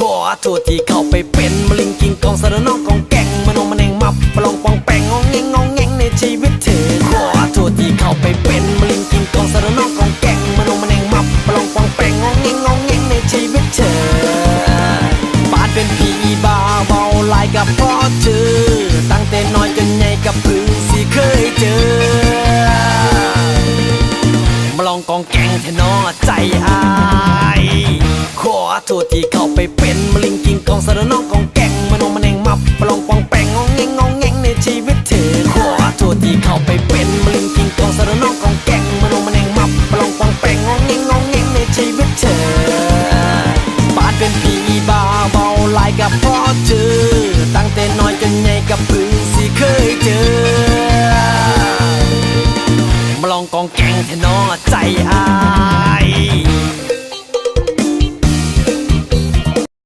ขอโทษที่เข้าไปเป็นมะลิงกิงกองสารน้องกองแกงมานงมันเองมับปลองปองแปงงองเงงงองแงงในชีวิตเธอขอโทษที่เข้าไปเป็นมะลิงกิงกองสารน้องกองแกงมานงมันเองมับปลองปองแปงงองเงงงองแงงในชีวิตเธอบานเป็นผีบาเบาลายกับพ่อเธอตั้งแต่น้อยจนใหญ่กับพึ่งสิเคยเจอมาลองกองแกงเทนอใจ ทษที่เข้าไปเป็นมะลิงกิงกองสารน้องกองแกงมานงมันงมับมาลองปองแปงงองเงงงองแงงในชีวิตเธอขอโทษที่เข้าไปเป็นมะลิงกิงกองสารน้องกองแกงมานงมันงมับมาลองปองแปงงองเงงงองแงงในชีวิตเธอบานเป็นผีบาเบาลายกับพ่อเจอตั้งแต่น้อยจนใหญ่กับพึ่งสิเคยเจอมาลองกองแกงเทนอใจอาย